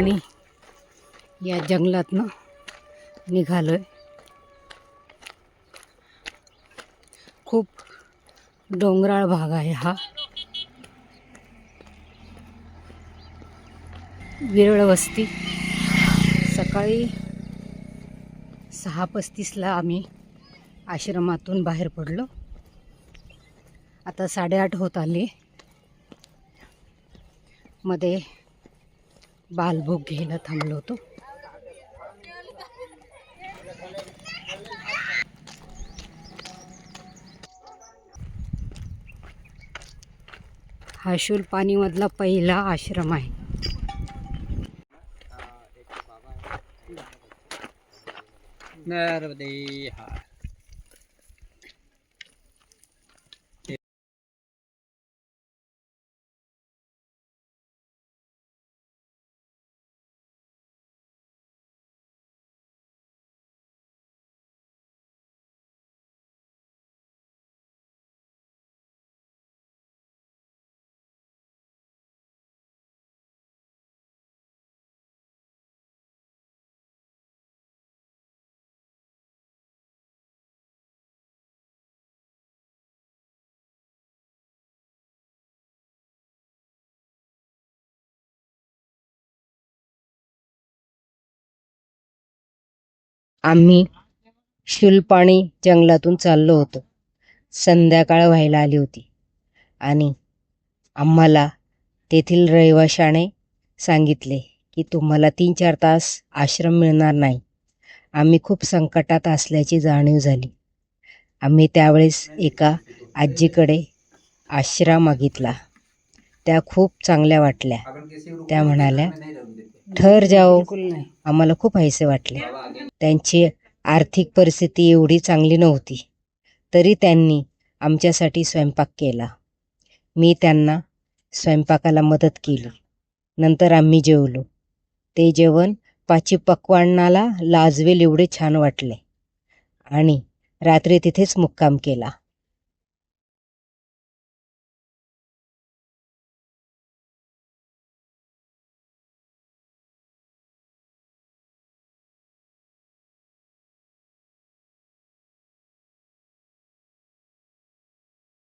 प्राणी या जंगलातनं आहे खूप डोंगराळ भाग आहे हा. विरळ वस्ती. सकाळी सहा पस्तीसला आम्ही आश्रमातून बाहेर पडलो. आता साडेआठ होत आले. मध्ये बालभोग घ्यायला थांबलो होतो. हा शूलपाणीमधला पहिला आश्रम आहे. नर्मदे हा आम्ही शुलपाणी जंगलातून चाललो होतो. संध्याकाळ व्हायला आली होती. आणि आम्हाला तेथील रहिवाशाने सांगितले की तुम्हाला तीन चार तास आश्रम मिळणार नाही. आम्ही खूप संकटात असल्याची जाणीव झाली. आम्ही त्यावेळेस एका आजीकडे आश्रम मागितला. त्या खूप चांगल्या वाटल्या. त्या म्हणाल्या ठर जाओ. आम्हाला खूप हैसे वाटले. त्यांची आर्थिक परिस्थिती एवढी चांगली नव्हती. तरी त्यांनी आमच्यासाठी स्वयंपाक केला. मी त्यांना स्वयंपाकाला मदत केली. नंतर आम्ही जेवलो. ते जेवण पाची पक्वान्नाला लाजवेल एवढे छान वाटले. आणि रात्री तिथेच मुक्काम केला.